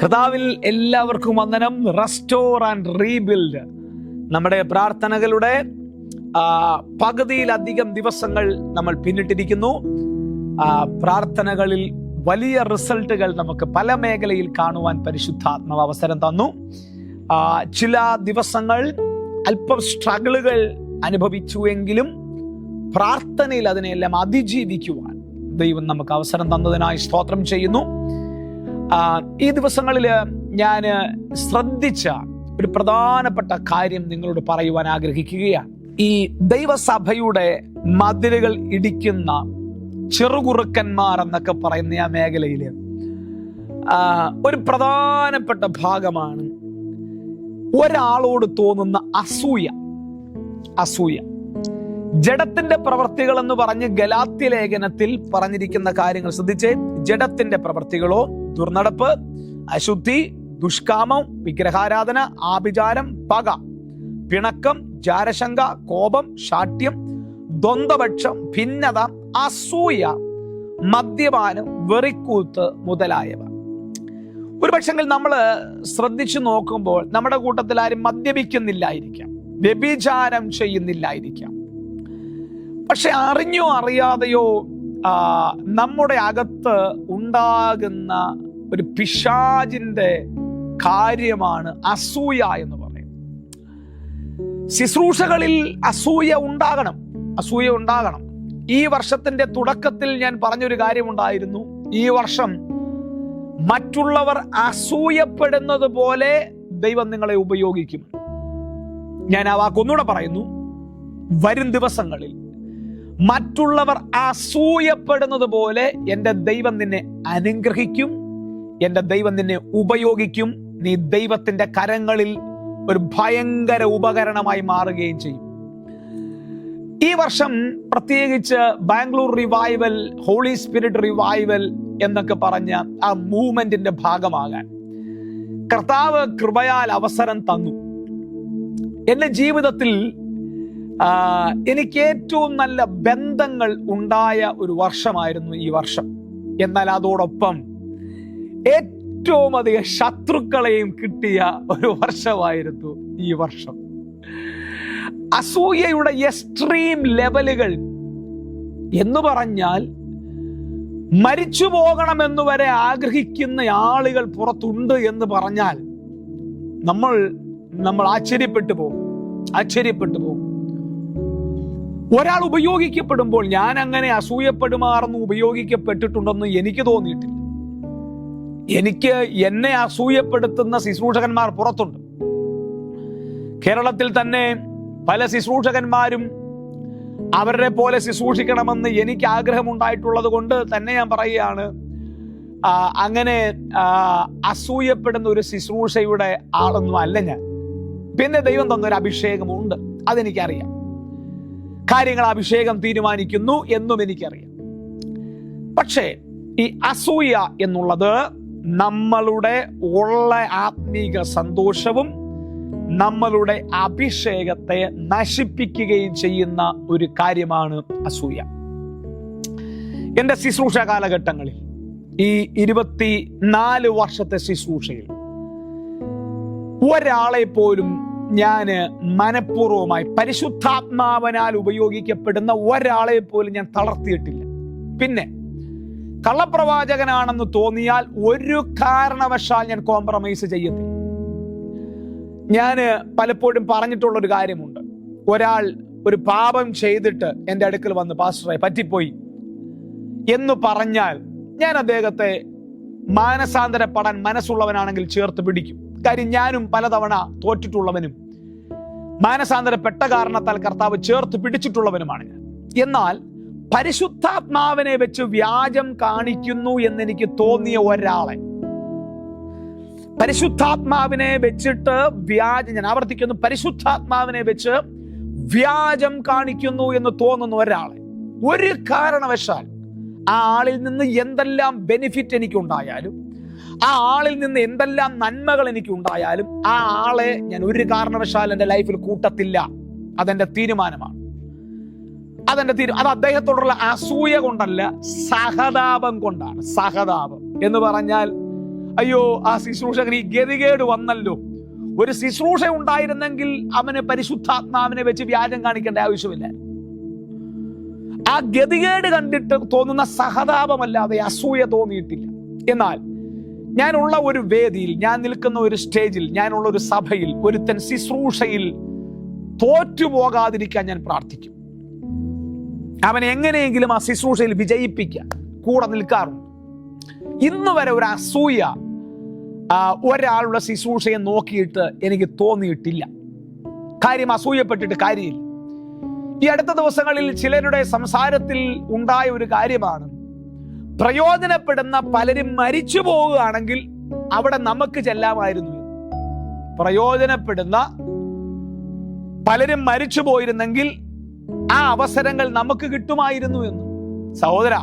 കർത്താവിൽ എല്ലാവർക്കും വന്ദനം. റെസ്റ്റോർ ആൻഡ് റീബിൽഡ് നമ്മുടെ പ്രാർത്ഥനകളുടെ പകുതിയിലധികം ദിവസങ്ങൾ നമ്മൾ പിന്നിട്ടിരിക്കുന്നു. പ്രാർത്ഥനകളിൽ വലിയ റിസൾട്ടുകൾ നമുക്ക് പല മേഖലയിൽ കാണുവാൻ പരിശുദ്ധാത്മാവ് അവസരം തന്നു. ചില ദിവസങ്ങൾ അല്പം സ്ട്രഗിളുകൾ അനുഭവിച്ചുവെങ്കിലും പ്രാർത്ഥനയിൽ അതിനെല്ലാം അതിജീവിക്കുവാൻ ദൈവം നമുക്ക് അവസരം തന്നതിനായി സ്തോത്രം ചെയ്യുന്നു. ഈ ദിവസങ്ങളിൽ ഞാൻ ശ്രദ്ധിച്ച ഒരു പ്രധാനപ്പെട്ട കാര്യം നിങ്ങളോട് പറയുവാൻ ആഗ്രഹിക്കുകയാണ്. ഈ ദൈവസഭയുടെ മതിലുകൾ ഇടിക്കുന്ന ചെറുകുറുക്കന്മാർ എന്നൊക്കെ പറയുന്ന ആ മേഖലയിൽ ഒരു പ്രധാനപ്പെട്ട ഭാഗമാണ് ഒരാളോട് തോന്നുന്ന അസൂയ. അസൂയ. ജഡത്തിന്റെ പ്രവർത്തികൾ എന്ന് പറഞ്ഞ് ഗലാത്തി ലേഖനത്തിൽ പറഞ്ഞിരിക്കുന്ന കാര്യങ്ങൾ ശ്രദ്ധിച്ചേ. ജഡത്തിന്റെ പ്രവർത്തികളോ ദുർനടപ്പ് അശുദ്ധി ദുഷ്കാമം വിഗ്രഹാരാധന ആഭിചാരം പക പിണക്കം ജാരശങ്ക കോപം ശാഠ്യം ദ്വന്ദ്പക്ഷം ഭിന്നത അസൂയ മദ്യപാനം വെറിക്കൂത്ത് മുതലായവ. ഒരു പക്ഷെങ്കിൽ നമ്മൾ ശ്രദ്ധിച്ചു നോക്കുമ്പോൾ നമ്മുടെ കൂട്ടത്തിൽ ആരും മദ്യപിക്കുന്നില്ലായിരിക്കാം. വ്യഭിചാരം ചെയ്യുന്നില്ലായിരിക്കാം. പക്ഷെ അറിഞ്ഞോ അറിയാതെയോ നമ്മുടെ അകത്ത് ഉണ്ടാകുന്ന ഒരു പിശാജിന്റെ കാര്യമാണ് അസൂയ എന്ന് പറയുന്നത്. ശുശ്രൂഷകളിൽ അസൂയ ഉണ്ടാകണം. അസൂയ ഉണ്ടാകണം. ഈ വർഷത്തിന്റെ തുടക്കത്തിൽ ഞാൻ പറഞ്ഞൊരു കാര്യമുണ്ടായിരുന്നു. ഈ വർഷം മറ്റുള്ളവർ അസൂയപ്പെടുന്നത് പോലെ ദൈവം നിങ്ങളെ ഉപയോഗിക്കും. ഞാൻ ആ വാക്കൊന്നുകൂടെ പറയുന്നു. വരും ദിവസങ്ങളിൽ മറ്റുള്ളവർ അസൂയപ്പെടുന്നത് പോലെ എന്റെ ദൈവം നിന്നെ അനുഗ്രഹിക്കും എന്റെ ദൈവം നിന്നെ ഉപയോഗിക്കും നീ ദൈവത്തിന്റെ കരങ്ങളിൽ ഒരു ഭയങ്കര ഉപകരണമായി മാറുകയും ചെയ്യും. ഈ വർഷം പ്രത്യേകിച്ച് Bangalore revival holy spirit revival എന്നൊക്കെ പറഞ്ഞ ആ മൂവ്മെന്റിന്റെ ഭാഗമാകാൻ കർത്താവ് കൃപയാൽ അവസരം തന്നു. എന്റെ ജീവിതത്തിൽ എനിക്ക് ഏറ്റവും നല്ല ബന്ധങ്ങൾ ഉണ്ടായ ഒരു വർഷമായിരുന്നു ഈ വർഷം. എന്നാൽ അതോടൊപ്പം ഏറ്റവും അധികം ശത്രുക്കളെയും കിട്ടിയ ഒരു വർഷമായിരുന്നു ഈ വർഷം. അസൂയയുടെ എക്സ്ട്രീം ലെവലുകൾ എന്ന് പറഞ്ഞാൽ മരിച്ചു പോകണമെന്ന് വരെ ആഗ്രഹിക്കുന്ന ആളുകൾ പുറത്തുണ്ട് എന്ന് പറഞ്ഞാൽ നമ്മൾ നമ്മൾ ആശ്ചര്യപ്പെട്ടു പോകും. ആശ്ചര്യപ്പെട്ടു പോകും. ഒരാൾ ഉപയോഗിക്കപ്പെടുമ്പോൾ ഞാൻ അങ്ങനെ അസൂയപ്പെടുമാറെന്ന് ഉപയോഗിക്കപ്പെട്ടിട്ടുണ്ടെന്ന് എനിക്ക് തോന്നിയിട്ടില്ല. എനിക്ക് എന്നെ അസൂയപ്പെടുത്തുന്ന ശുശ്രൂഷകന്മാർ പുറത്തുണ്ട്. കേരളത്തിൽ തന്നെ പല ശുശ്രൂഷകന്മാരും അവരെ പോലെ ശുശ്രൂഷിക്കണമെന്ന് എനിക്ക് ആഗ്രഹമുണ്ടായിട്ടുള്ളത് കൊണ്ട് തന്നെ ഞാൻ പറയുകയാണ് അങ്ങനെ അസൂയപ്പെടുന്ന ഒരു ശുശ്രൂഷയുടെ ആളൊന്നും അല്ല ഞാൻ. പിന്നെ ദൈവം തന്നൊരു അഭിഷേകമുണ്ട്. അതെനിക്കറിയാം. കാര്യങ്ങൾ അഭിഷേകം തീരുമാനിക്കുന്നു എന്നും എനിക്കറിയാം. പക്ഷേ ഈ അസൂയ എന്നുള്ളത് നമ്മളുടെ ഉള്ള ആത്മീക സന്തോഷവും നമ്മളുടെ അഭിഷേകത്തെ നശിപ്പിക്കുകയും ചെയ്യുന്ന ഒരു കാര്യമാണ് അസൂയ. എന്റെ ശുശ്രൂഷ കാലഘട്ടങ്ങളിൽ ഈ ഇരുപത്തി നാല് വർഷത്തെ ശുശ്രൂഷയിൽ ഒരാളെ പോലും ഞാൻ മനഃപൂർവമായി പരിശുദ്ധാത്മാവനാൽ ഉപയോഗിക്കപ്പെടുന്ന ഒരാളെ പോലും ഞാൻ തളർത്തിയിട്ടില്ല. പിന്നെ കള്ളപ്രവാചകനാണെന്ന് തോന്നിയാൽ ഒരു കാരണവശാൽ ഞാൻ കോംപ്രമൈസ് ചെയ്യത്തില്ല. ഞാൻ പലപ്പോഴും പറഞ്ഞിട്ടുള്ള ഒരു കാര്യമുണ്ട്. ഒരാൾ ഒരു പാപം ചെയ്തിട്ട് എന്റെ അടുക്കൽ വന്ന് പാസ്റ്ററെ പറ്റിപ്പോയി. എന്ന് പറഞ്ഞാൽ ഞാൻ അദ്ദേഹത്തെ മാനസാന്തരപ്പെടാൻ മനസ്സുള്ളവനാണെങ്കിൽ ചേർത്ത് പിടിക്കും. കാര്യം ഞാനും പലതവണ തോറ്റിട്ടുള്ളവനും മാനസാന്തരപ്പെട്ട കാരണത്താൽ കർത്താവ് ചേർത്ത് പിടിച്ചിട്ടുള്ളവനുമാണ് ഞാൻ. എന്നാൽ പരിശുദ്ധാത്മാവിനെ വെച്ച് വ്യാജം കാണിക്കുന്നു എന്നെനിക്ക് തോന്നിയ ഒരാളെ. പരിശുദ്ധാത്മാവിനെ വെച്ചിട്ട് വ്യാജം ഞാൻ ആവർത്തിക്കുന്നു പരിശുദ്ധാത്മാവിനെ വെച്ച് വ്യാജം കാണിക്കുന്നു എന്ന് തോന്നുന്ന ഒരാളെ. ഒരു കാരണവശാൽ ആ ആളിൽ നിന്ന് എന്തെല്ലാം ബെനിഫിറ്റ് എനിക്കുണ്ടായാലും ആ ആളിൽ നിന്ന് എന്തെല്ലാം നന്മകൾ എനിക്ക് ഉണ്ടായാലും ആ ആളെ ഞാൻ ഒരു കാരണവശാൽ എന്റെ ലൈഫിൽ കൂട്ടത്തില്ല. അതെന്റെ തീരുമാനമാണ്. അതെന്റെ തീരു അത് അദ്ദേഹത്തോടുള്ള അസൂയ കൊണ്ടല്ല സഹതാപം കൊണ്ടാണ്. സഹതാപം എന്ന് പറഞ്ഞാൽ അയ്യോ ആ ശുശ്രൂഷകൻ ഈ ഗതികേട് വന്നല്ലോ. ഒരു ശുശ്രൂഷ ഉണ്ടായിരുന്നെങ്കിൽ അവന് പരിശുദ്ധാത്മാവിനെ വെച്ച് വ്യാജം കാണിക്കേണ്ട ആവശ്യമില്ല. ആ ഗതികേട് കണ്ടിട്ട് തോന്നുന്ന സഹതാപമല്ലാതെ അസൂയ തോന്നിയിട്ടില്ല. എന്നാൽ ഞാനുള്ള ഒരു വേദിയിൽ ഞാൻ നിൽക്കുന്ന ഒരു സ്റ്റേജിൽ ഞാനുള്ള ഒരു സഭയിൽ ഒരുത്തൻ ശുശ്രൂഷയിൽ തോറ്റുപോകാതിരിക്കാൻ ഞാൻ പ്രാർത്ഥിക്കും. അവൻ എങ്ങനെയെങ്കിലും ആ ശുശ്രൂഷയിൽ വിജയിപ്പിക്കാൻ കൂടെ നിൽക്കാറുണ്ട്. ഇന്ന് വരെ ഒരു അസൂയ ഒരാളുടെ ശുശ്രൂഷയെ നോക്കിയിട്ട് എനിക്ക് തോന്നിയിട്ടില്ല. കാര്യം അസൂയപ്പെട്ടിട്ട് കാര്യമില്ല. ഈ അടുത്ത ദിവസങ്ങളിൽ ചിലരുടെ സംസാരത്തിൽ ഉണ്ടായ ഒരു കാര്യമാണ് പ്രയോജനപ്പെടുന്ന പലരും മരിച്ചു പോവുകയാണെങ്കിൽ അവിടെ നമുക്ക് ചെല്ലാമായിരുന്നു പ്രയോജനപ്പെടുന്ന പലരും മരിച്ചു പോയിരുന്നെങ്കിൽ ആ അവസരങ്ങൾ നമുക്ക് കിട്ടുമായിരുന്നു എന്ന്. സഹോദര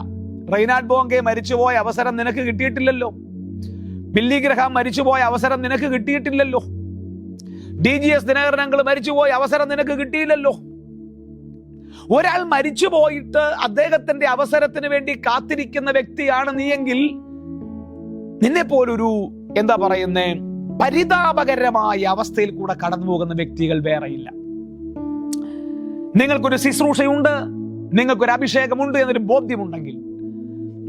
റെയ്നാഡ് ബോങ്കെ മരിച്ചുപോയ അവസരം നിനക്ക് കിട്ടിയിട്ടില്ലല്ലോ. ബില്ലി ഗ്രഹാം മരിച്ചുപോയ അവസരം നിനക്ക് കിട്ടിയിട്ടില്ലല്ലോ. ഡി ജി എസ് ദിനകരനങ്ങൾ മരിച്ചുപോയ അവസരം നിനക്ക് കിട്ടിയില്ലല്ലോ. ഒരാൾ മരിച്ചു പോയിട്ട് അദ്ദേഹത്തിന്റെ അവസരത്തിന് വേണ്ടി കാത്തിരിക്കുന്ന വ്യക്തിയാണ് നീയെങ്കിൽ നിന്നെ പോലൊരു എന്താ പറയുന്നേ പരിതാപകരമായ അവസ്ഥയിൽ കൂടെ കടന്നു പോകുന്ന വ്യക്തികൾ വേറെയില്ല. നിങ്ങൾക്കൊരു ശുശ്രൂഷയുണ്ട് നിങ്ങൾക്കൊരു അഭിഷേകമുണ്ട് എന്നൊരു ബോധ്യമുണ്ടെങ്കിൽ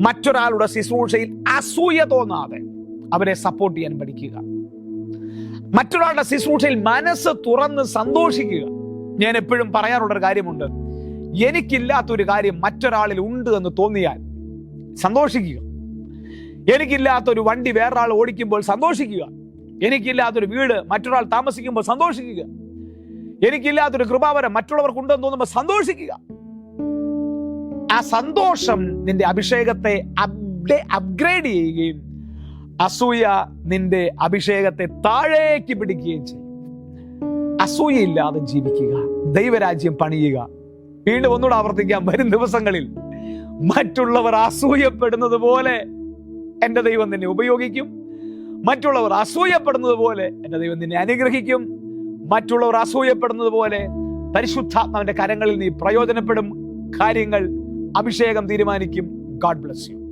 മറ്റൊരാളുടെ ശുശ്രൂഷയിൽ അസൂയ തോന്നാതെ അവരെ സപ്പോർട്ട് ചെയ്യാൻ പഠിക്കുക. മറ്റൊരാളുടെ ശുശ്രൂഷയിൽ മനസ്സ് തുറന്ന് സന്തോഷിക്കുക. ഞാൻ എപ്പോഴും പറയാറുള്ളൊരു കാര്യമുണ്ട് എനിക്കില്ലാത്തൊരു കാര്യം മറ്റൊരാളിൽ ഉണ്ട് എന്ന് തോന്നിയാൽ സന്തോഷിക്കുക. എനിക്കില്ലാത്തൊരു വണ്ടി വേറൊരാൾ ഓടിക്കുമ്പോൾ സന്തോഷിക്കുക. എനിക്കില്ലാത്തൊരു വീട് മറ്റൊരാൾ താമസിക്കുമ്പോൾ സന്തോഷിക്കുക. എനിക്കില്ലാത്തൊരു കൃപാവരം മറ്റുള്ളവർക്ക് ഉണ്ടെന്ന് തോന്നുമ്പോൾ സന്തോഷിക്കുക. ആ സന്തോഷം നിന്റെ അഭിഷേകത്തെ അപ്ഡേ അപ്ഗ്രേഡ് ചെയ്യുകയും അസൂയ നിന്റെ അഭിഷേകത്തെ താഴേക്ക് പിടിക്കുകയും ചെയ്യും. അസൂയയില്ലാതെ ജീവിക്കുക. ദൈവരാജ്യം പണിയുക. വീണ്ടും ഒന്നുകൂടെ ആവർത്തിക്കാം. വരും ദിവസങ്ങളിൽ മറ്റുള്ളവർ അസൂയപ്പെടുന്നത് പോലെ എന്റെ ദൈവം നിന്നെ ഉപയോഗിക്കും. മറ്റുള്ളവർ അസൂയപ്പെടുന്നത് പോലെ എന്റെ ദൈവം നിന്നെ അനുഗ്രഹിക്കും. മറ്റുള്ളവർ അസൂയപ്പെടുന്നത് പോലെ പരിശുദ്ധാത്മാവിന്റെ കരങ്ങളിൽ നീ പ്രയോജനപ്പെടും. കാര്യങ്ങൾ അഭിഷേകം തീരുമാനിക്കും. God bless you